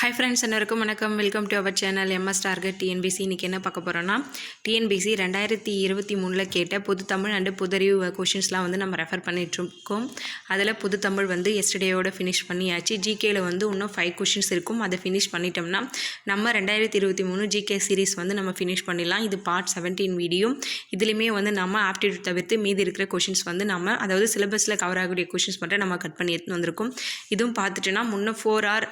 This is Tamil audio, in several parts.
ஹை ஃப்ரெண்ட்ஸ் அனைவருக்கும் வணக்கம். Welcome to our channel MS target TNPSC இன்றைக்கி என்ன பார்க்க போகிறோன்னா டிஎன்பிசி ரெண்டாயிரத்தி இருபத்தி மூணில் கேட்ட புது தமிழ் அண்டு புதறிவு கொஷின்ஸ்லாம் வந்து நம்ம ரெஃபர் பண்ணிகிட்ருக்கோம் அதில் புது தமிழ் வந்து எஸ்டர்டேயோட ஃபினிஷ் பண்ணியாச்சு. ஜிகேயில் வந்து இன்னும் ஃபைவ் கொஷின்ஸ் இருக்கும். அதை ஃபினிஷ் பண்ணிட்டோம்னா நம்ம ரெண்டாயிரத்தி இருபத்தி மூணு ஜிகே சீரிஸ் வந்து நம்ம ஃபினிஷ் பண்ணிடலாம். இது பார்ட் செவன்டீன் வீடியோ இதுலேயுமே வந்து நம்ம ஆப்டிடியூட் தவிர்த்து மீதி இருக்கிற கொஷின்ஸ் வந்து நம்ம அதாவது சிலபஸில் கவர் ஆகக்கூடிய கொஷின்ஸ் மட்டும் நம்ம கட் பண்ணி எடுத்துன்னு வந்திருக்கோம். இதுவும் பார்த்துட்டோன்னா முன்னே ஃபோர் ஆர்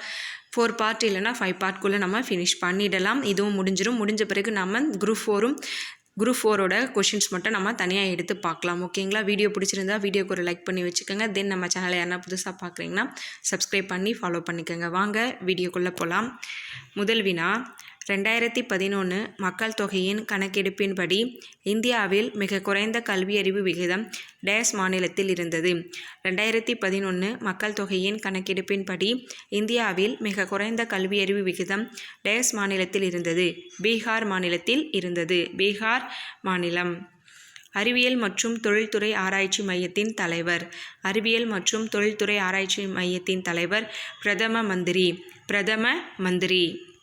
ஃபோர் பார்ட் இல்லைனா ஃபைவ் பார்ட்குள்ளே நம்ம ஃபினிஷ் பண்ணிடலாம். இதுவும் முடிஞ்சிடும் முடிஞ்ச பிறகு நம்ம குரூப் ஃபோரும் குரூப் ஃபோரோட கொஷின்ஸ் மட்டும் நம்ம தனியாக எடுத்து பார்க்கலாம். ஓகேங்களா வீடியோ பிடிச்சிருந்தா வீடியோக்கு ஒரு லைக் பண்ணி வச்சுக்கோங்க. தென் நம்ம சேனலை யாரா புதுசாக பார்க்குறீங்கன்னா சப்ஸ்கிரைப் பண்ணி ஃபாலோ பண்ணிக்கோங்க. வாங்க வீடியோக்குள்ளே போகலாம் முதல் வினா ரெண்டாயிரத்தி பதினொன்று மக்கள் தொகையின் கணக்கெடுப்பின்படி இந்தியாவில் மிக குறைந்த கல்வியறிவு விகிதம் டேஸ் மாநிலத்தில் இருந்தது. ரெண்டாயிரத்தி பதினொன்று மக்கள் தொகையின் கணக்கெடுப்பின்படி இந்தியாவில் மிக குறைந்த கல்வியறிவு விகிதம் டேஸ் மாநிலத்தில் இருந்தது. பீகார் மாநிலத்தில் இருந்தது. பீகார் மாநிலம். அறிவியல் மற்றும் தொழில்துறை ஆராய்ச்சி மையத்தின் தலைவர். அறிவியல் மற்றும் தொழில்துறை ஆராய்ச்சி மையத்தின் தலைவர். பிரதம மந்திரி. பிரதம மந்திரி.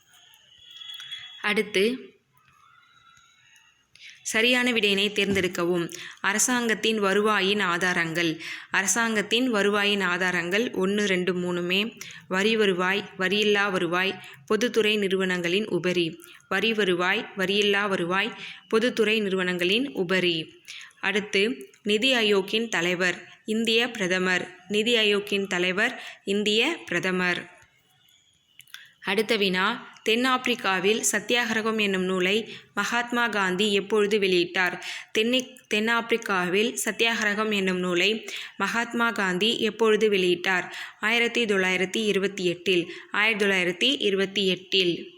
அடுத்து சரியான விடையினை தேர்ந்தெடுக்கவும். அரசாங்கத்தின் வருவாயின் ஆதாரங்கள். அரசாங்கத்தின் வருவாயின் ஆதாரங்கள் ஒன்று ரெண்டு மூணுமே. வரி வருவாய் வரியில்லா வருவாய் பொதுத்துறை நிறுவனங்களின் உபரி. வரி வருவாய் வரியில்லா வருவாய் பொதுத்துறை நிறுவனங்களின் உபரி. அடுத்து நிதி ஆயோக்கின் தலைவர் இந்திய பிரதமர். நிதி ஆயோக்கின் தலைவர் இந்திய பிரதமர். அடுத்த வினா தென்னாப்பிரிக்காவில் சத்தியாகிரகம் என்னும் நூலை மகாத்மா காந்தி எப்பொழுது வெளியிட்டார்? தென்னி தென்னாப்பிரிக்காவில் சத்தியாகிரகம் என்னும் நூலை மகாத்மா காந்தி எப்பொழுது வெளியிட்டார்? ஆயிரத்தி தொள்ளாயிரத்தி இருபத்தி எட்டில். ஆயிரத்தி தொள்ளாயிரத்தி இருபத்தி எட்டில்.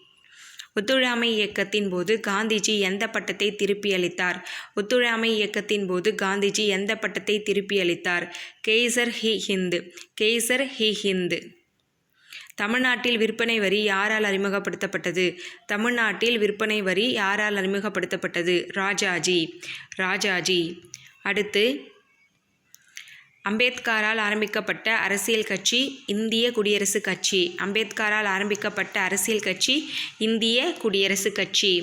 ஒத்துழையாமை இயக்கத்தின் போது காந்திஜி எந்த பட்டத்தை திருப்பி அளித்தார்? ஒத்துழையாமை இயக்கத்தின் போது காந்திஜி எந்த பட்டத்தை திருப்பி அளித்தார்? கெய்சர் ஹி ஹிந்து. கெய்சர் ஹி ஹிந்து. தமிழ்நாட்டில் விற்பனை வரி யாரால் அறிமுகப்படுத்தப்பட்டது? தமிழ்நாட்டில் விற்பனை வரி யாரால் அறிமுகப்படுத்தப்பட்டது? ராஜாஜி. ராஜாஜி. அடுத்து அம்பேத்கரால் ஆரம்பிக்கப்பட்ட அரசியல் கட்சி இந்திய குடியரசுக் கட்சி. அம்பேத்கரால் ஆரம்பிக்கப்பட்ட அரசியல் கட்சி இந்திய குடியரசுக் கட்சி.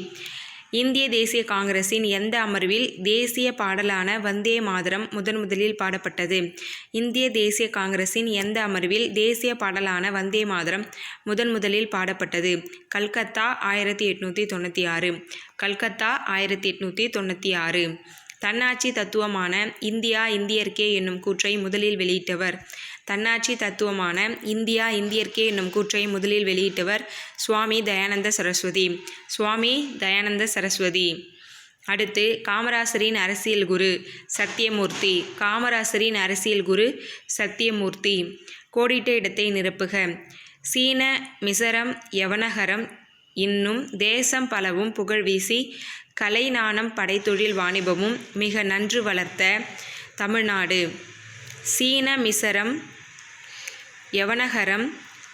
இந்திய தேசிய காங்கிரசின் எந்த அமர்வில் தேசிய பாடலான வந்தே மாதரம் முதன் முதலில் பாடப்பட்டது? இந்திய தேசிய காங்கிரசின் எந்த அமர்வில் தேசிய பாடலான வந்தே மாதரம் முதன் முதலில் பாடப்பட்டது? கல்கத்தா ஆயிரத்தி எட்நூற்றி தொண்ணூற்றி ஆறு. கல்கத்தா ஆயிரத்தி எட்நூற்றி தொண்ணூற்றி ஆறு. தன்னாட்சி தத்துவமான இந்தியா இந்தியர்க்கே என்னும் கூற்றை முதலில் வெளியிட்டவர். தன்னாட்சி தத்துவமான இந்தியா இந்தியர்க்கே என்னும் கூற்றை முதலில் வெளியிட்டவர் சுவாமி தயானந்த சரஸ்வதி. சுவாமி தயானந்த சரஸ்வதி. அடுத்து காமராசரின் அரசியல் குரு சத்தியமூர்த்தி. காமராசரின் அரசியல் குரு சத்தியமூர்த்தி. கோடிட்ட இடத்தை நிரப்புக. சீன மிசரம் யவனகரம் இன்னும் தேசம் பலவும் புகழ் வீசி கலைநாணம் படைத்தொழில் வாணிபமும் மிக நன்று வளர்த்த தமிழ்நாடு. சீன மிசரம் யவனகரம்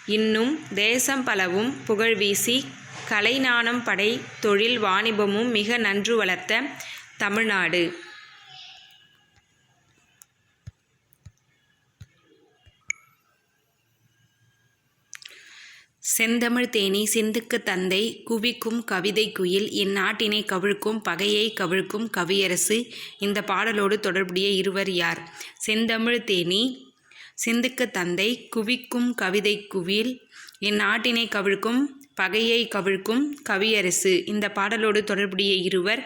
இன்னும் தேசம் பலவும் புகழ் வீசி கலைநாணம் படை தொழில் வாணிபமும் மிக நன்று வளர்த்த தமிழ்நாடு. செந்தமிழ் தேனி சிந்துக்கு தந்தை குவிக்கும் கவிதை குயில் இந்நாட்டினை கவிழ்க்கும் பகையை கவிழ்க்கும் கவியரசு இந்த பாடலோடு தொடர்புடைய இருவர் யார்? செந்தமிழ் தேனி சிந்துக்கு தந்தை குவிக்கும் கவிதை குவில் இந்நாட்டினை கவிழ்க்கும் பகையை கவிழ்க்கும் கவியரசு இந்த பாடலோடு தொடர்புடைய இருவர்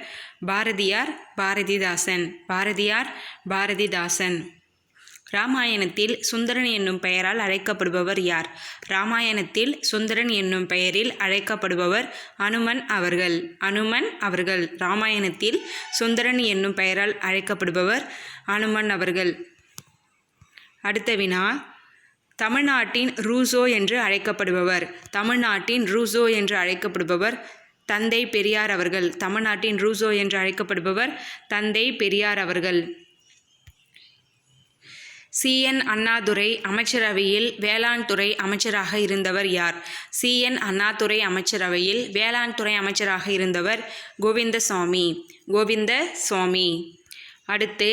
பாரதியார் பாரதிதாசன் பாரதியார் பாரதிதாசன். ராமாயணத்தில் சுந்தரன் என்னும் பெயரால் அழைக்கப்படுபவர் யார்? ராமாயணத்தில் சுந்தரன் என்னும் பெயரில் அழைக்கப்படுபவர் அனுமன் அவர்கள். அனுமன் அவர்கள். ராமாயணத்தில் சுந்தரன் என்னும் பெயரால் அழைக்கப்படுபவர் அனுமன் அவர்கள். அடுத்த வினா தமிழ்நாட்டின் ரூசோ என்று அழைக்கப்படுபவர். தமிழ்நாட்டின் ரூசோ என்று அழைக்கப்படுபவர் தந்தை பெரியார் அவர்கள். தமிழ்நாட்டின் ரூசோ என்று அழைக்கப்படுபவர் தந்தை பெரியார் அவர்கள். சிஎன் அண்ணாதுரை அமைச்சரவையில் வேளாண் துறை அமைச்சராக இருந்தவர் யார்? சிஎன் அண்ணாதுரை அமைச்சரவையில் வேளாண் துறை அமைச்சராக இருந்தவர் கோவிந்தசாமி. கோவிந்த சுவாமி அடுத்து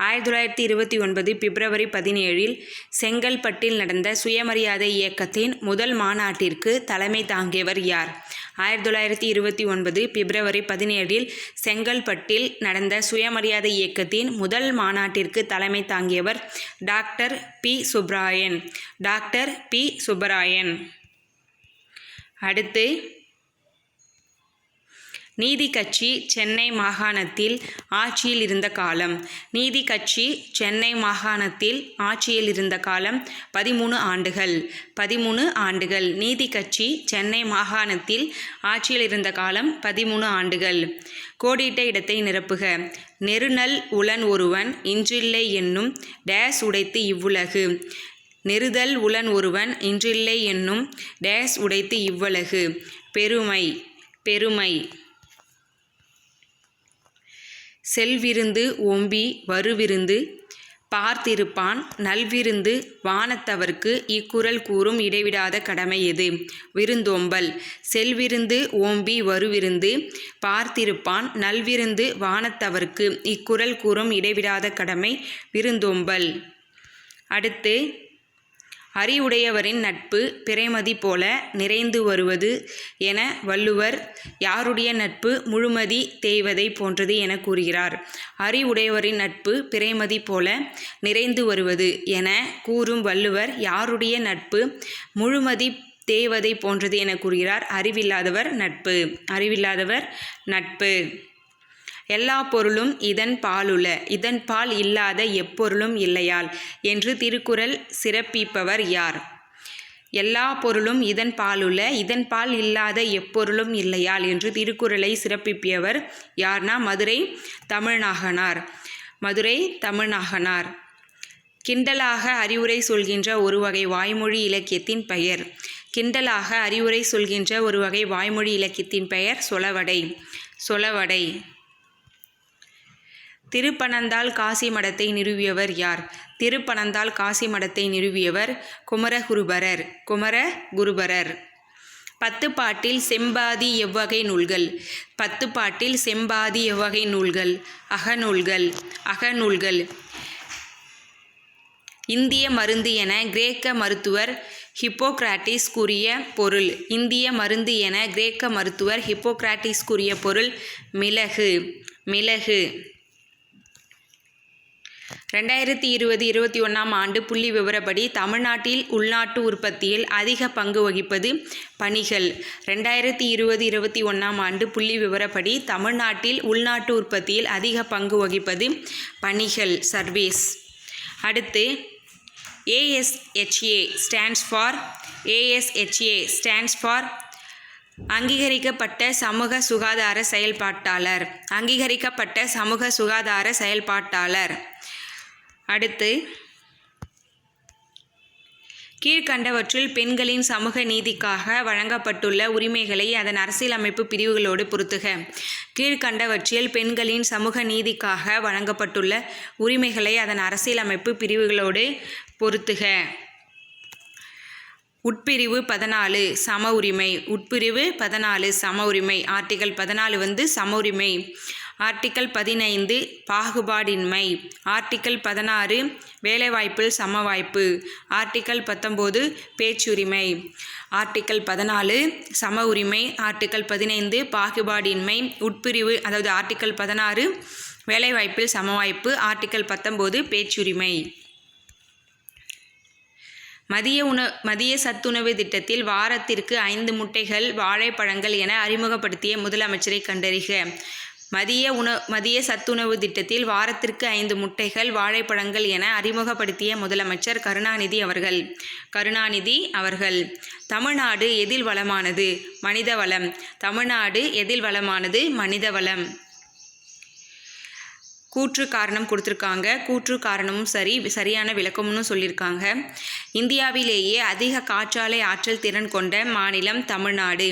ஆயிரத்தி தொள்ளாயிரத்தி இருபத்தி ஒன்பது பிப்ரவரி பதினேழில் செங்கல்பட்டில் நடந்த சுயமரியாதை இயக்கத்தின் முதல் மாநாட்டிற்கு தலைமை தாங்கியவர் யார்? ஆயிரத்தி தொள்ளாயிரத்தி இருபத்தி ஒன்பது பிப்ரவரி பதினேழில் செங்கல்பட்டில் நடந்த சுயமரியாதை இயக்கத்தின் முதல் மாநாட்டிற்கு தலைமை தாங்கியவர் doctor P. Subbarayan doctor P. Subbarayan. அடுத்து நீதி கட்சி சென்னை மாகாணத்தில் ஆட்சியில் இருந்த காலம். நீதி கட்சி சென்னை மாகாணத்தில் ஆட்சியில் இருந்த காலம் பதிமூணு ஆண்டுகள். பதிமூணு ஆண்டுகள். நீதி கட்சி சென்னை மாகாணத்தில் ஆட்சியில் இருந்த காலம் பதிமூணு ஆண்டுகள். கோடிட்ட இடத்தை நிரப்புக. நெருநல் உளன் ஒருவன் இன்றில்லை என்னும் டேஸ் உடைத்து இவ்வுலகு. நெருதல் உளன் ஒருவன் இன்றில்லை என்னும் டேஸ் உடைத்து இவ்வுலகு. பெருமை. பெருமை. செல்விருந்து ஓம்பி வருவிருந்து பார்த்திருப்பான் நல்விருந்து வானத்தவர்க்கு இக்குறள் கூறும் இடைவிடாத கடமை எது? விருந்தோம்பல். செல்விருந்து ஓம்பி வருவிருந்து பார்த்திருப்பான் நல்விருந்து வானத்தவர்க்கு இக்குறள் கூறும் இடைவிடாத கடமை விருந்தோம்பல். அடுத்து அறிவுடையவரின் நட்பு பிறைமதி போல நிறைந்து வருவது என வள்ளுவர் யாருடைய நட்பு முழுமதி தேய்வதை போன்றது என கூறுகிறார். அறிவுடையவரின் நட்பு பிறைமதி போல நிறைந்து வருவது என கூறும் வள்ளுவர் யாருடைய நட்பு முழுமதி தேய்வதை போன்றது என கூறுகிறார். அறிவில்லாதவர் நட்பு. அறிவில்லாதவர் நட்பு. எல்லா பொருளும் இதன் பாலுல இதன் பால் இல்லாத எப்பொருளும் இல்லையால் என்று திருக்குறள் சிறப்பிப்பவர் யார்? எல்லா பொருளும் இதன் பாலுள்ள இதன் பால் இல்லாத எப்பொருளும் இல்லையால் என்று திருக்குறளை சிறப்பிப்பியவர் யார்னா? மதுரை தமிழ்நாகனார். மதுரை தமிழ்நாகனார். கிண்டலாக அறிவுரை சொல்கின்ற ஒரு வகை வாய்மொழி இலக்கியத்தின் பெயர். கிண்டலாக அறிவுரை சொல்கின்ற ஒரு வகை வாய்மொழி இலக்கியத்தின் பெயர் சொலவடை. சொலவடை. திருப்பனந்தாள் காசி மடத்தை நிறுவியவர் யார்? திருப்பனந்தாள் காசி மடத்தை நிறுவியவர் குமரகுருபரர். குமரகுருபரர். பத்து பாட்டில் செம்பாதி எவ்வகை நூல்கள். பத்து பாட்டில் செம்பாதி எவ்வகை நூல்கள். அகநூல்கள். அகநூல்கள். இந்திய மருந்து என கிரேக்க மருத்துவர் ஹிப்போக்ராட்டிஸ் கூறிய பொருள். இந்திய மருந்து என கிரேக்க மருத்துவர் ஹிப்போக்ராட்டிஸ் கூறிய பொருள் மிளகு. மிளகு. ரெண்டாயிரத்தி இருபது இருபத்தி ஒன்றாம் ஆண்டு புள்ளி விவரப்படி தமிழ்நாட்டில் உள்நாட்டு உற்பத்தியில் அதிக பங்கு வகிப்பது பணிகள். ரெண்டாயிரத்தி இருபது இருபத்தி ஒன்றாம் ஆண்டு புள்ளி விவரப்படி தமிழ்நாட்டில் உள்நாட்டு உற்பத்தியில் அதிக பங்கு வகிப்பது பணிகள் சர்வீஸ். அடுத்து ASHA stands for ASHA stands for அங்கீகரிக்கப்பட்ட சமூக சுகாதார செயல்பாட்டாளர். அங்கீகரிக்கப்பட்ட சமூக சுகாதார செயல்பாட்டாளர். அடுத்து கீழ்கண்டவற்றில் பெண்களின் சமூக நீதிக்காக வழங்கப்பட்டுள்ள உரிமைகளை அதன் அரசியலமைப்பு பிரிவுகளோடு பொருத்துக. கீழ்கண்டவற்றில் பெண்களின் சமூக நீதிக்காக வழங்கப்பட்டுள்ள உரிமைகளை அதன் அரசியலமைப்பு பிரிவுகளோடு பொருத்துக. உட்பிரிவு பதினாலு சம உரிமை. உட்பிரிவு பதினாலு சம உரிமை. ஆர்டிகல் பதினாலு வந்து சம உரிமை. ஆர்டிக்கல் பதினைந்து பாகுபாடின்மை. ஆர்டிக்கல் பதினாறு வேலைவாய்ப்பில் சம வாய்ப்பு ஆர்டிக்கல் பத்தொம்போது பேச்சுரிமை. ஆர்டிக்கல் பதினாலு சம உரிமை. ஆர்டிக்கல் பதினைந்து பாகுபாடின்மை. உட்பிரிவு அதாவது ஆர்டிக்கல் பதினாறு வேலைவாய்ப்பில் சம வாய்ப்பு ஆர்டிக்கல் பத்தொம்போது பேச்சுரிமை. மதிய உண மதிய சத்துணவு திட்டத்தில் வாரத்திற்கு ஐந்து முட்டைகள் வாழைப்பழங்கள் என அறிமுகப்படுத்திய முதலமைச்சரை கண்டறிக. மதிய உண மதிய சத்துணவு திட்டத்தில் வாரத்திற்கு ஐந்து முட்டைகள் வாழைப்பழங்கள் என அறிமுகப்படுத்திய முதலமைச்சர் கருணாநிதி அவர்கள். கருணாநிதி அவர்கள் தமிழ்நாடு எதில் வளமானது? மனித வளம் தமிழ்நாடு எதில் வளமானது? மனித வளம் கூற்று காரணம் கொடுத்துருக்காங்க. கூற்று காரணமும் சரி சரியான விளக்கம்னு சொல்லியிருக்காங்க. இந்தியாவிலேயே அதிக காற்றாலை ஆற்றல் திறன் கொண்ட மாநிலம் தமிழ்நாடு.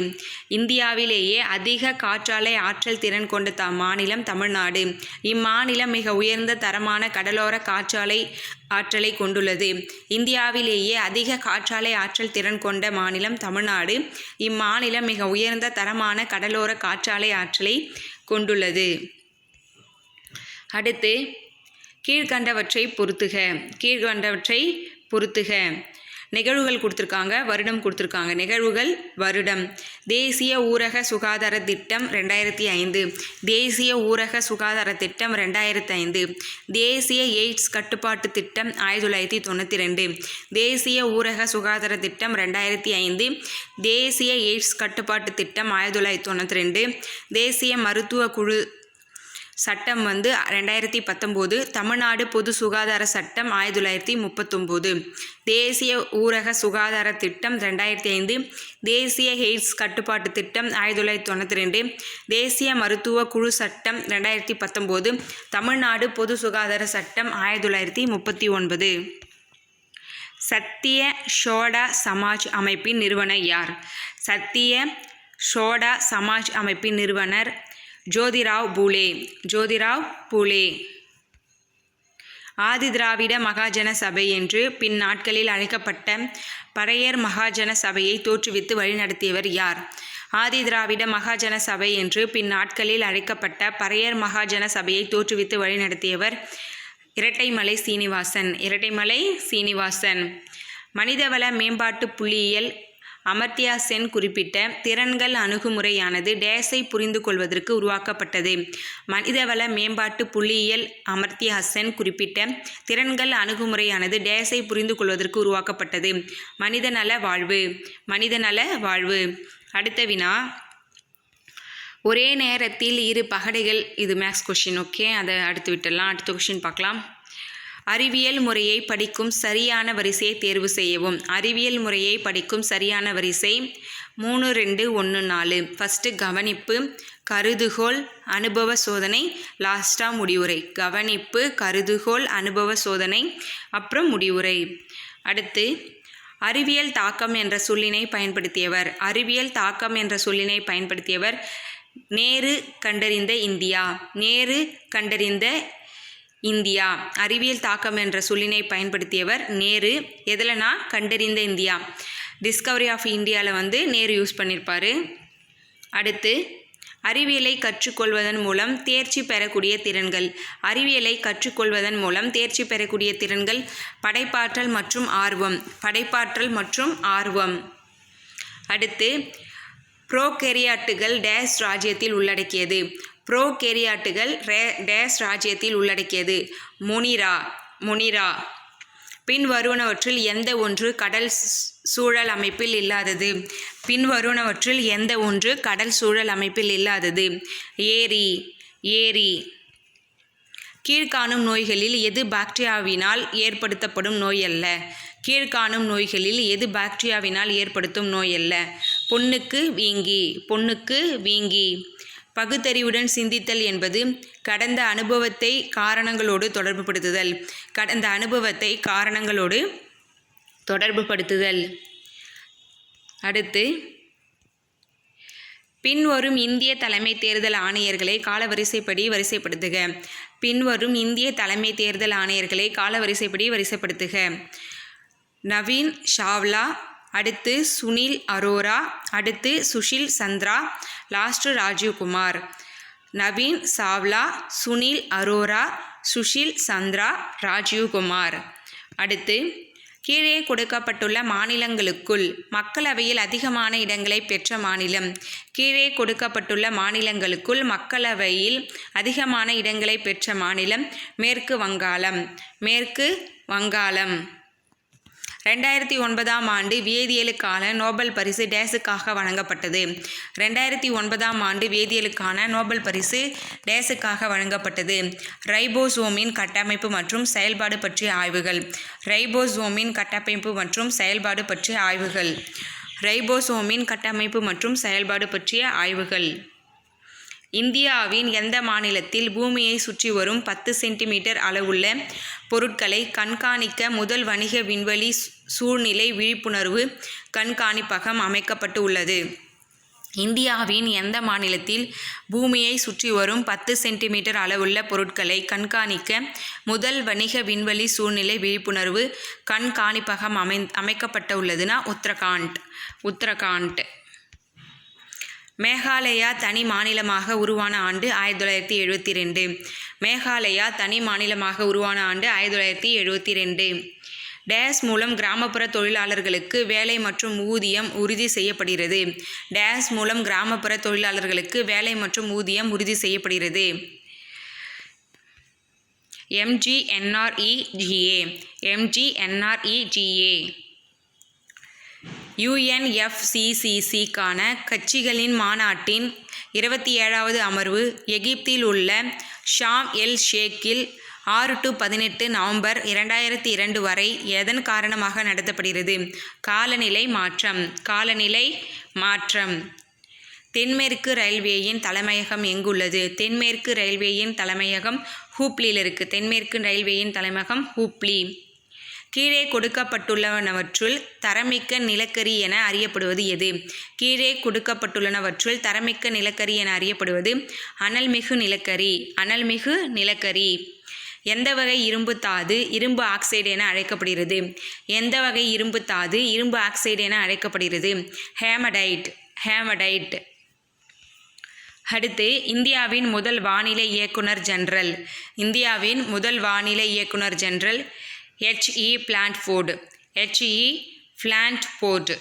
இந்தியாவிலேயே அதிக காற்றாலை ஆற்றல் திறன் கொண்ட த மாநிலம் தமிழ்நாடு. இம்மாநிலம் மிக உயர்ந்த தரமான கடலோர காற்றாலை ஆற்றலை கொண்டுள்ளது. இந்தியாவிலேயே அதிக காற்றாலை ஆற்றல் திறன் கொண்ட மாநிலம் தமிழ்நாடு. இம்மாநிலம் மிக உயர்ந்த தரமான கடலோர காற்றாலை ஆற்றலை கொண்டுள்ளது. அடுத்து கீழ்கண்டவற்றை பொறுத்துக. கீழ்கண்டவற்றை பொறுத்துக. நிகழ்வுகள் கொடுத்துருக்காங்க வருடம் கொடுத்துருக்காங்க. நிகழ்வுகள் வருடம். தேசிய ஊரக சுகாதார திட்டம் ரெண்டாயிரத்தி ஐந்து. தேசிய ஊரக சுகாதார திட்டம் ரெண்டாயிரத்தி ஐந்து. தேசிய எய்ட்ஸ் கட்டுப்பாட்டு திட்டம் ஆயிரத்தி தொள்ளாயிரத்தி தொண்ணூற்றி ரெண்டு. தேசிய ஊரக சுகாதார திட்டம் ரெண்டாயிரத்தி ஐந்து. தேசிய எய்ட்ஸ் கட்டுப்பாட்டு திட்டம் ஆயிரத்தி தொள்ளாயிரத்தி தொண்ணூற்றி ரெண்டு. தேசிய மருத்துவ குழு சட்டம் வந்து ரெண்டாயிரத்தி பத்தொம்போது தமிழ்நாடு பொது சுகாதார சட்டம் ஆயிரத்தி தொள்ளாயிரத்தி முப்பத்தொம்போது. தேசிய ஊரக சுகாதார திட்டம் ரெண்டாயிரத்தி ஐந்து. தேசிய எய்ட்ஸ் கட்டுப்பாட்டு திட்டம் ஆயிரத்தி தொள்ளாயிரத்தி தொண்ணூற்றி ரெண்டு. தேசிய மருத்துவ குழு சட்டம் ரெண்டாயிரத்தி பத்தொம்போது. தமிழ்நாடு பொது சுகாதார சட்டம் ஆயிரத்தி தொள்ளாயிரத்தி முப்பத்தி ஒன்பது. சத்திய ஷோடா சமாஜ் அமைப்பின் நிறுவனர் யார்? சத்திய ஷோடா சமாஜ் அமைப்பின் நிறுவனர் ஜோதிராவ் பூலே ஜோதிராவ் பூலே. ஆதிதிராவிட மகாஜன சபை என்று பின் நாட்களில் அழைக்கப்பட்ட பறையர் மகாஜன சபையை தோற்றுவித்து வழிநடத்தியவர் யார்? ஆதிதிராவிட மகாஜன சபை என்று பின் நாட்களில் அழைக்கப்பட்ட பறையர் மகாஜன சபையை தோற்றுவித்து வழிநடத்தியவர் இரட்டைமலை சீனிவாசன். இரட்டைமலை சீனிவாசன். மனிதவள மேம்பாட்டு புள்ளியியல் அமர்த்தியா சென் குறிப்பிட்ட திறன்கள் அணுகுமுறையானது டேஸை புரிந்து கொள்வதற்கு உருவாக்கப்பட்டது. மனிதவள மேம்பாட்டு புள்ளியியல் அமர்த்தியா சென் குறிப்பிட்ட திறன்கள் அணுகுமுறையானது டேஸை புரிந்து கொள்வதற்கு உருவாக்கப்பட்டது. மனிதநல வாழ்வு மனிதநல வாழ்வு. அடுத்த வினா. ஒரே நேரத்தில் இரு பகடைகள். இது மேக்ஸ் கொஷின் ஓகே அதை அடுத்து விட்டுடலாம். அடுத்த கொஷின் பார்க்கலாம். அறிவியல் முறையை படிக்கும் சரியான வரிசையை தேர்வு செய்யவும். அறிவியல் முறையை படிக்கும் சரியான வரிசை மூணு ரெண்டு ஒன்று நாலு. ஃபஸ்ட்டு கவனிப்பு கருதுகோள் அனுபவ சோதனை லாஸ்ட்டாக முடிவுரை. கவனிப்பு கருதுகோள் அனுபவ சோதனை அப்புறம் முடிவுரை. அடுத்து அறிவியல் தாக்கம் என்ற சொல்லினை பயன்படுத்தியவர். அறிவியல் தாக்கம் என்ற சொல்லினை பயன்படுத்தியவர் நேரு கண்டறிந்த இந்தியா. நேரு கண்டறிந்த இந்தியா. அறிவியல் தாக்கம் என்ற சொல்லினை பயன்படுத்தியவர் நேரு. எதுலனா கண்டறிந்த இந்தியா. டிஸ்கவரி ஆஃப் இந்தியாவில் வந்து நேரு யூஸ் பண்ணியிருப்பார் அடுத்து அறிவியலை கற்றுக்கொள்வதன் மூலம் தேர்ச்சி பெறக்கூடிய திறன்கள். அறிவியலை கற்றுக்கொள்வதன் மூலம் தேர்ச்சி பெறக்கூடிய திறன்கள் படைப்பாற்றல் மற்றும் ஆர்வம். படைப்பாற்றல் மற்றும் ஆர்வம். அடுத்து ப்ரோகெரியாட்டுகள் டேஸ் ராஜ்யத்தில் உள்ளடக்கியது. ப்ரோகெரியாட்டுகள் ரே டேஸ் ராஜ்யத்தில் உள்ளடக்கியது. Monera Monera. பின்வருவனவற்றில் எந்த ஒன்று கடல் சூழல் அமைப்பில் இல்லாதது. பின்வருவனவற்றில் எந்த ஒன்று கடல் சூழல் அமைப்பில் இல்லாதது. ஏரி ஏரி. கீழ்காணும் நோய்களில் எது பாக்டீரியாவினால் ஏற்படுத்தப்படும் நோய் அல்ல கீழ்காணும் நோய்களில் எது பாக்டீரியாவினால் ஏற்படுத்தும் நோய் அல்ல பொண்ணுக்கு வீங்கி பொண்ணுக்கு வீங்கி. பகுத்தறிவுடன் சிந்தித்தல் என்பது கடந்த அனுபவத்தை காரணங்களோடு தொடர்புபடுத்துதல். கடந்த அனுபவத்தை காரணங்களோடு தொடர்புபடுத்துதல். அடுத்து பின்வரும் இந்திய தலைமை தேர்தல் ஆணையர்களை காலவரிசைப்படி வரிசைப்படுத்துக. பின்வரும் இந்திய தலைமை தேர்தல் ஆணையர்களை காலவரிசைப்படி வரிசைப்படுத்துக. நவீன் ஷாவ்லா அடுத்து சுனில் அரோரா அடுத்து சுஷில் சந்திரா லாஸ்ட்டு ராஜீவ்குமார் நவீன் சாவ்லா சுனில் அரோரா சுஷில் சந்திரா ராஜீவ்குமார். அடுத்து கீழே கொடுக்கப்பட்டுள்ள மாநிலங்களுக்குள் மக்களவையில் அதிகமான இடங்களை பெற்ற மாநிலம். கீழே கொடுக்கப்பட்டுள்ள மாநிலங்களுக்குள் மக்களவையில் அதிகமான இடங்களை பெற்ற மாநிலம் மேற்கு வங்காளம். மேற்கு வங்காளம். ரெண்டாயிரத்தி ஒன்பதாம் ஆண்டு வேதியியலுக்கான நோபல் பரிசு டேஸுக்காக வழங்கப்பட்டது. ரெண்டாயிரத்தி ஒன்பதாம் ஆண்டு வேதியியலுக்கான நோபல் பரிசு டேஸுக்காக வழங்கப்பட்டது. ரைபோசோமின் கட்டமைப்பு மற்றும் செயல்பாடு பற்றிய ஆய்வுகள். ரைபோசோமின் கட்டமைப்பு மற்றும் செயல்பாடு பற்றிய ஆய்வுகள். ரைபோசோமின் கட்டமைப்பு மற்றும் செயல்பாடு பற்றிய ஆய்வுகள். இந்தியாவின் எந்த மாநிலத்தில் பூமியை சுற்றி வரும் பத்து சென்டிமீட்டர் அளவுள்ள பொருட்களை கண்காணிக்க முதல் வணிக விண்வெளி சூழ்நிலை விழிப்புணர்வு கண்காணிப்பகம் அமைக்கப்பட்டு உள்ளது இந்தியாவின் எந்த மாநிலத்தில் பூமியை சுற்றி வரும் பத்து சென்டிமீட்டர் அளவுள்ள பொருட்களை கண்காணிக்க முதல் வணிக விண்வெளி சூழ்நிலை விழிப்புணர்வு கண்காணிப்பகம் அமை அமைக்கப்பட்ட உள்ளதுன்னா உத்தரகாண்ட் உத்தரகாண்ட். மேகாலயா தனி மாநிலமாக உருவான ஆண்டு ஆயிரத்தி தொள்ளாயிரத்தி எழுபத்தி ரெண்டு. மேகாலயா தனி மாநிலமாக உருவான ஆண்டு ஆயிரத்தி தொள்ளாயிரத்தி எழுபத்தி ரெண்டு. டேஸ் மூலம் கிராமப்புற தொழிலாளர்களுக்கு வேலை மற்றும் ஊதியம் உறுதி செய்யப்படுகிறது. டேஸ் மூலம் கிராமப்புற தொழிலாளர்களுக்கு வேலை மற்றும் ஊதியம் உறுதி செய்யப்படுகிறது. எம்ஜிஎன்ஆர்இஜிஏ எம்ஜிஎன்ஆர்இஜிஏ யுஎன்எஃப்சிசிசிக்கான கட்சிகளின் மாநாட்டின் இருபத்தி ஏழாவது அமர்வு எகிப்தில் உள்ள ஷாம் எல் ஷேக்கில் ஆறு டு பதினெட்டு நவம்பர் இரண்டாயிரத்தி இரண்டு வரை எதன் காரணமாக நடத்தப்படுகிறது? காலநிலை மாற்றம். காலநிலை மாற்றம். தென்மேற்கு ரயில்வேயின் தலைமையகம் எங்குள்ளது? தென்மேற்கு ரயில்வேயின் தலைமையகம் ஹூப்ளியில் இருக்குது தென்மேற்கு ரயில்வேயின் தலைமையகம் ஹூப்ளி. கீழே கொடுக்கப்பட்டுள்ளனவற்றுள் தரமிக்க நிலக்கரி என அறியப்படுவது எது? கீழே கொடுக்கப்பட்டுள்ளனவற்றுள் தரமிக்க நிலக்கரி என அறியப்படுவது அனல்மிகு நிலக்கரி. அனல்மிகு நிலக்கரி. எந்த வகை இரும்பு தாது இரும்பு ஆக்சைடு என அழைக்கப்படுகிறது? எந்த வகை இரும்பு தாது இரும்பு ஆக்சைடு என அழைக்கப்படுகிறது? Haematite haematite. அடுத்து இந்தியாவின் முதல் வானிலை இயக்குனர் ஜெனரல். இந்தியாவின் முதல் வானிலை இயக்குனர் general H E Blanford H E Blanford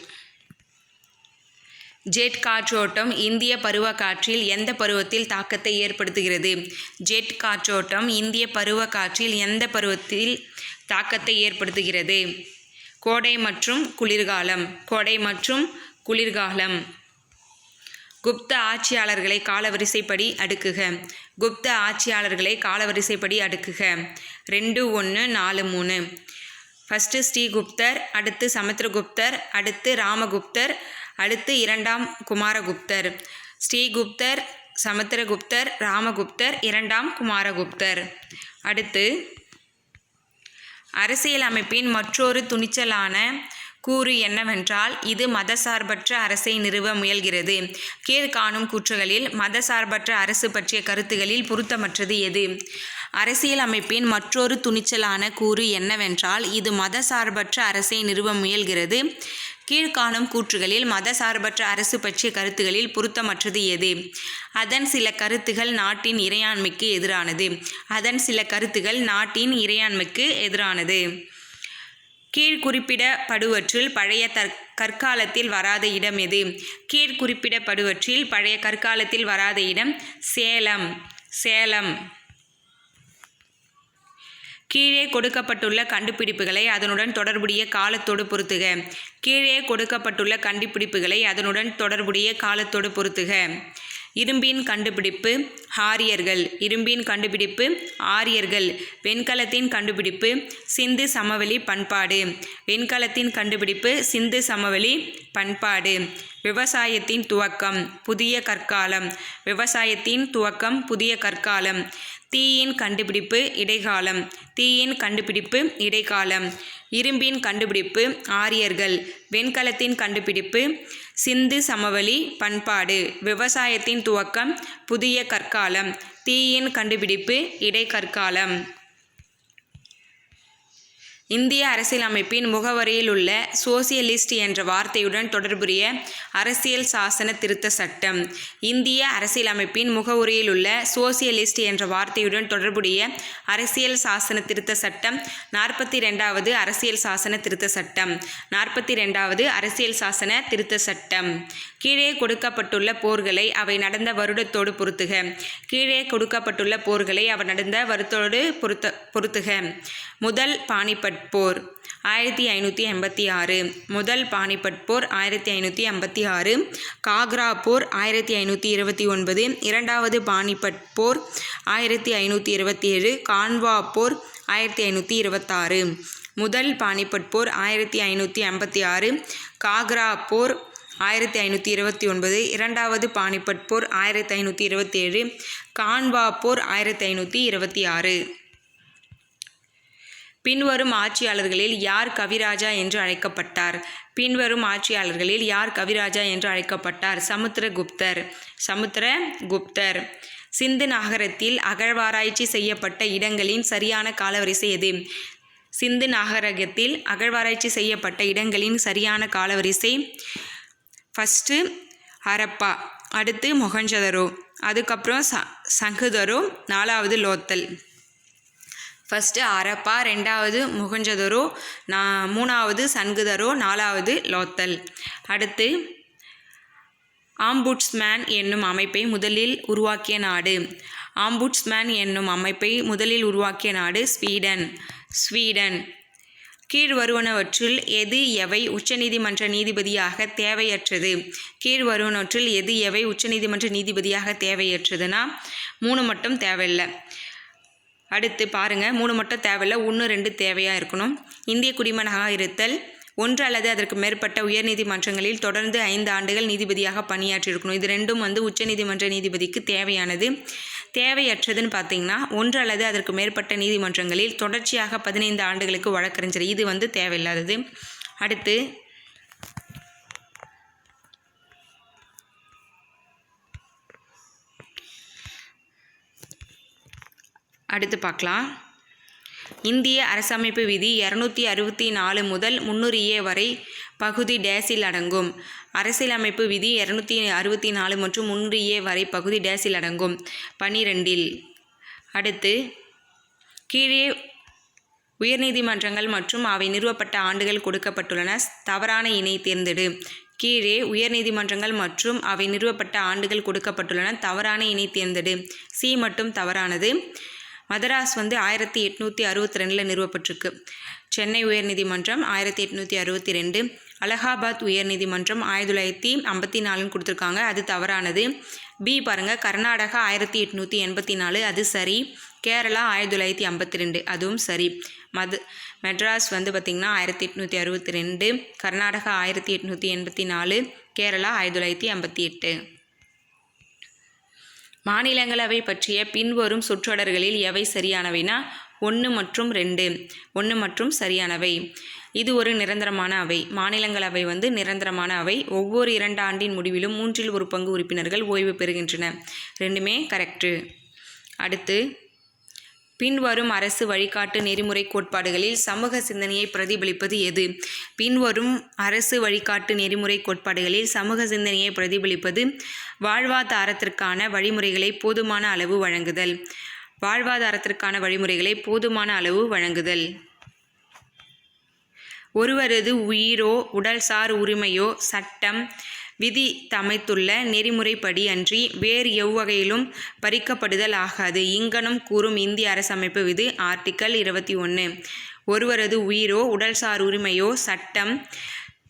jet காற்றோட்டம் இந்திய பருவக்காற்றில் எந்த பருவத்தில் தாக்கத்தை ஏற்படுத்துகிறது? ஜெட் காற்றோட்டம் இந்திய பருவக்காற்றில் எந்த பருவத்தில் தாக்கத்தை ஏற்படுத்துகிறது? கோடை மற்றும் குளிர்காலம். கோடை மற்றும் குளிர்காலம். குப்த ஆட்சியாளர்களை காலவரிசைப்படி அடுக்குக. குப்த ஆட்சியாளர்களை காலவரிசைப்படி அடுக்குக. ரெண்டு ஒன்று நாலு மூணு. ஃபஸ்ட்டு ஸ்ரீகுப்தர் அடுத்து சமுத்திரகுப்தர் அடுத்து ராமகுப்தர் அடுத்து இரண்டாம் குமாரகுப்தர். ஸ்ரீகுப்தர் சமுத்திரகுப்தர் ராமகுப்தர் இரண்டாம் குமாரகுப்தர். அடுத்து அரசியலமைப்பின் மற்றொரு துணிச்சலான கூறு என்னவென்றால் இது மதசார்பற்ற அரசை நிறுவ முயல்கிறது. கீழ்காணும் கூற்றுகளில் மதசார்பற்ற அரசு பற்றிய கருத்துகளில் பொருத்தமற்றது எது? அரசியலமைப்பின் மற்றொரு துணிச்சலான கூறு என்னவென்றால் இது மதசார்பற்ற அரசை நிறுவ முயல்கிறது. கீழ்காணும் கூற்றுகளில் மதசார்பற்ற அரசு பற்றிய கருத்துகளில் பொருத்தமற்றது எது? அதன் சில கருத்துகள் நாட்டின் இறையாண்மைக்கு எதிரானது. அதன் சில கருத்துகள் நாட்டின் இறையாண்மைக்கு எதிரானது. கீழ் குறிப்பிடப்படுவற்றில் பழைய தற் கற்காலத்தில் வராத இடம் எது? கீழ் குறிப்பிடப்படுவற்றில் பழைய கற்காலத்தில் வராத இடம் சேலம். சேலம். கீழே கொடுக்கப்பட்டுள்ள கண்டுபிடிப்புகளை அதனுடன் தொடர்புடைய காலத்தோடு பொருத்துக. கீழே கொடுக்கப்பட்டுள்ள கண்டுபிடிப்புகளை அதனுடன் தொடர்புடைய காலத்தோடு பொருத்துக. இரும்பின் கண்டுபிடிப்பு ஆரியர்கள். இரும்பின் கண்டுபிடிப்பு ஆரியர்கள். வெண்கலத்தின் கண்டுபிடிப்பு சிந்து சமவெளி பண்பாடு. வெண்கலத்தின் கண்டுபிடிப்பு சிந்து சமவெளி பண்பாடு. விவசாயத்தின் துவக்கம் புதிய கற்காலம். விவசாயத்தின் துவக்கம் புதிய கற்காலம். தீயின் கண்டுபிடிப்பு இடைக்காலம் தீயின் கண்டுபிடிப்பு இடைக்காலம் இரும்பின் கண்டுபிடிப்பு ஆரியர்கள். வெண்கலத்தின் கண்டுபிடிப்பு சிந்து சமவெளி பண்பாடு. விவசாயத்தின் துவக்கம் புதிய கற்காலம். தீயின் கண்டுபிடிப்பு இடைக்கற்காலம். இந்திய அரசியலமைப்பின் முகவரியில் உள்ள சோசியலிஸ்ட் என்ற வார்த்தையுடன் தொடர்புடைய அரசியல் சாசன திருத்த சட்டம். இந்திய அரசியலமைப்பின் முகவரியில் உள்ள சோசியலிஸ்ட் என்ற வார்த்தையுடன் தொடர்புடைய அரசியல் சாசன திருத்த சட்டம் நாற்பத்தி ரெண்டாவது அரசியல் சாசன திருத்த சட்டம். நாற்பத்தி ரெண்டாவது அரசியல் சாசன திருத்த சட்டம். கீழே கொடுக்கப்பட்டுள்ள போர்களை அவை நடந்த வருடத்தோடு பொருத்துக. கீழே கொடுக்கப்பட்டுள்ள போர்களை அவை நடந்த வருத்தோடு பொருத்த பொருத்துக. முதல் பானிபட் போர் ஆயிரத்தி ஐநூற்றி எண்பத்தி ஆறு. முதல் பானிபட் போர் ஆயிரத்தி ஐநூற்றி ஐம்பத்தி ஆறு. காக்ரா போர் ஆயிரத்தி ஐநூற்றி இருபத்தி ஒன்பது. இரண்டாவது பானிபட் போர் ஆயிரத்தி ஐநூற்றி இருபத்தி ஏழு. கான்வா போர் ஆயிரத்தி ஐநூற்றி இருபத்தாறு. முதல் பானிபட் போர் ஆயிரத்தி ஐநூற்றி ஐம்பத்தி ஆறு. காக்ரா போர் ஆயிரத்தி ஐநூற்றி இருபத்தி ஒன்பது. இரண்டாவது பானிபட் போர் ஆயிரத்தி ஐநூற்றி இருபத்தி ஏழு. கான்வா போர் ஆயிரத்தி ஐநூற்றி இருபத்தி ஆறு. பின்வரும் ஆட்சியாளர்களில் யார் கவிராஜா என்று அழைக்கப்பட்டார்? பின்வரும் ஆட்சியாளர்களில் யார் கவிராஜா என்று அழைக்கப்பட்டார்? சமுத்திரகுப்தர். சமுத்திரகுப்தர். சிந்து நாகரத்தில் அகழ்வாராய்ச்சி செய்யப்பட்ட இடங்களின் சரியான காலவரிசை எது? சிந்து நாகரகத்தில் அகழ்வாராய்ச்சி செய்யப்பட்ட இடங்களின் சரியான காலவரிசை ஃபஸ்ட்டு ஹரப்பா அடுத்து மொஹஞ்சதரோ அதுக்கப்புறம் ச சங்குதரோ நாலாவது லோத்தல். ஃபஸ்ட்டு அரப்பா ரெண்டாவது முகஞ்சதரோ நான் மூணாவது சன்குதரோ நாலாவது லோத்தல். அடுத்து ஆம்புட்ஸ்மேன் என்னும் அமைப்பை முதலில் உருவாக்கிய நாடு. ஆம்புட்ஸ்மேன் என்னும் அமைப்பை முதலில் உருவாக்கிய நாடு ஸ்வீடன். ஸ்வீடன். கீழ்வருவனவற்றில் எது எவை உச்சநீதிமன்ற நீதிபதியாக தேவையற்றது? கீழ்வருவனவற்றில் எது எவை உச்சநீதிமன்ற நீதிபதியாக தேவையற்றதுன்னா மூணு மட்டும் தேவையில்லை. அடுத்து பாருங்கள் மூணு மட்டும் தேவையில்லை ஒன்று ரெண்டு தேவையாக இருக்கணும். இந்திய குடிமகனாக இருத்தல் ஒன்று அல்லது அதற்கு மேற்பட்ட உயர்நீதிமன்றங்களில் தொடர்ந்து ஐந்து ஆண்டுகள் நீதிபதியாக பணியாற்றியிருக்கணும். இது ரெண்டும் வந்து உச்சநீதிமன்ற நீதிபதிக்கு தேவையானது. தேவையற்றதுன்னு பார்த்தீங்கன்னா ஒன்று அல்லது அதற்கு மேற்பட்ட நீதிமன்றங்களில் தொடர்ச்சியாக பதினைந்து ஆண்டுகளுக்கு வழக்கறிஞர். இது வந்து தேவையில்லாதது. அடுத்து அடுத்து பார்க்கலாம். இந்திய அரசமைப்பு விதி இரநூத்தி அறுபத்தி நாலு முதல் முந்நூறு ஏ வரை பகுதி டேஸில் அடங்கும். அரசியலமைப்பு விதி இரநூத்தி அறுபத்தி நாலு மற்றும் முந்நூறு ஏ வரை பகுதி டேஸில் அடங்கும். பனிரெண்டில். அடுத்து கீழே உயர்நீதிமன்றங்கள் மற்றும் அவை நிறுவப்பட்ட ஆண்டுகள் கொடுக்கப்பட்டுள்ளன. தவறான இணை தேர்ந்தெடு. கீழே உயர்நீதிமன்றங்கள் மற்றும் அவை நிறுவப்பட்ட ஆண்டுகள் கொடுக்கப்பட்டுள்ளன. தவறான இணை தேர்ந்தெடு. சி மட்டும் தவறானது. மதராஸ் வந்து ஆயிரத்தி எட்நூற்றி அறுபத்தி ரெண்டில் நிறுவப்பட்டிருக்கு. சென்னை உயர்நீதிமன்றம் ஆயிரத்தி எட்நூற்றி அறுபத்தி ரெண்டு அலகாபாத் உயர்நீதிமன்றம் ஆயிரத்தி தொள்ளாயிரத்தி ஐம்பத்தி நாலுன்னு கொடுத்துருக்காங்க. அது தவறானது. பி பாருங்கள் கர்நாடகா ஆயிரத்தி எட்நூற்றி எண்பத்தி நாலு அது சரி. கேரளா ஆயிரத்தி தொள்ளாயிரத்தி ஐம்பத்தி ரெண்டு அதுவும் சரி. மது மெட்ராஸ் வந்து பார்த்திங்கன்னா ஆயிரத்தி எட்நூற்றி அறுபத்தி ரெண்டு கர்நாடகா ஆயிரத்தி எட்நூற்றி எண்பத்தி நாலு கேரளா ஆயிரத்தி தொள்ளாயிரத்தி ஐம்பத்தி எட்டு. மாநிலங்களவை பற்றிய பின்வரும் சொற்றொடர்களில் எவை சரியானவைனா ஒன்று மற்றும் ரெண்டு. ஒன்று மற்றும் சரியானவை. இது ஒரு நிரந்தரமான அவை. மாநிலங்களவை வந்து நிரந்தரமான அவை. ஒவ்வொரு இரண்டு ஆண்டின் முடிவிலும் மூன்றில் ஒரு பங்கு உறுப்பினர்கள் ஓய்வு பெறுகின்றன ரெண்டுமே கரெக்டு அடுத்து பின்வரும் அரசு வழிகாட்டு நெறிமுறை கோட்பாடுகளில் சமூக சிந்தனையை பிரதிபலிப்பது எது? பின்வரும் அரசு வழிகாட்டு நெறிமுறை கோட்பாடுகளில் சமூக சிந்தனையை பிரதிபலிப்பது வாழ்வாதாரத்திற்கான வழிமுறைகளை போதுமான அளவு வழங்குதல். வாழ்வாதாரத்திற்கான வழிமுறைகளை போதுமான அளவு வழங்குதல். ஒருவரது உயிரோ உடல்சார் உரிமையோ சட்டம் விதி தமைத்துள்ள நெறிமுறைப்படி அன்றி வேறு எவ்வகையிலும் பறிக்கப்படுதல் ஆகாது. இங்கனம் கூறும் இந்திய அரசமைப்பு விதி ஆர்டிக்கல் இருபத்தி ஒன்று ஒருவரது உயிரோ உடல்சார் உரிமையோ சட்டம்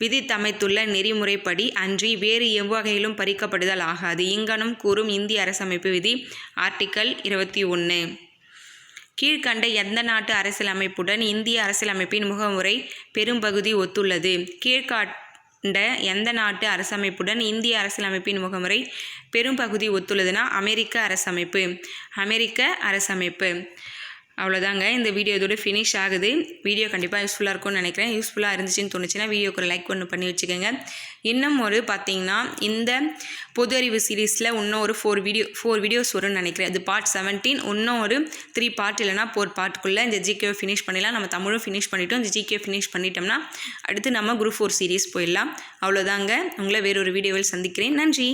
விதித்தமைத்துள்ள நெறிமுறைப்படி அன்றி வேறு எவ்வகையிலும் பறிக்கப்படுதல் ஆகாது. இங்கனம் கூறும் இந்திய அரசமைப்பு விதி ஆர்டிக்கல் இருபத்தி ஒன்று கீழ்கண்ட எந்த நாட்டு அரசியலமைப்புடன் இந்திய அரசியலமைப்பின் முகமுறை பெரும்பகுதி ஒத்துள்ளது. கீழ்காண்ட எந்த நாட்டு அரசமைப்புடன் இந்திய அரசியலமைப்பின் முகமுறை பெரும்பகுதி ஒத்துள்ளதுன்னா அமெரிக்க அரசமைப்பு. அமெரிக்க அரசமைப்பு. அவ்வளோதாங்க இந்த வீடியோ இதோட ஃபினிஷ் ஆகுது. வீடியோ கண்டிப்பாக யூஸ்ஃபுல்லாக இருக்கும்னு நினைக்கிறேன். யூஸ்ஃபுல்லாக இருந்துச்சுன்னு தோணுச்சுன்னா வீடியோக்கு ஒரு லைக் ஒன்று பண்ணி வச்சுக்கோங்க. இன்னும் ஒரு பார்த்தீங்கன்னா இந்த பொது அறிவு சீரீஸில் இன்னும் ஒரு ஃபோர் வீடியோ ஃபோர் வீடியோஸ் வரும்னு நினைக்கிறேன். அது பார்ட் செவன்டீன் இன்னும் ஒரு த்ரீ பார்ட் இல்லைனா ஃபோர் பார்ட்டுக்குள்ளே இந்த ஜிகேவை ஃபினிஷ் பண்ணிடலாம். நம்ம தமிழும் ஃபினிஷ் பண்ணிட்டோம். இந்த ஜிகே ஃபினிஷ் பண்ணிட்டோம்னா அடுத்து நம்ம குரூப் ஃபோர் சீரீஸ் போயிடலாம். அவ்வளோதாங்க உங்களை வேறொரு வீடியோவில் சந்திக்கிறேன். நன்றி.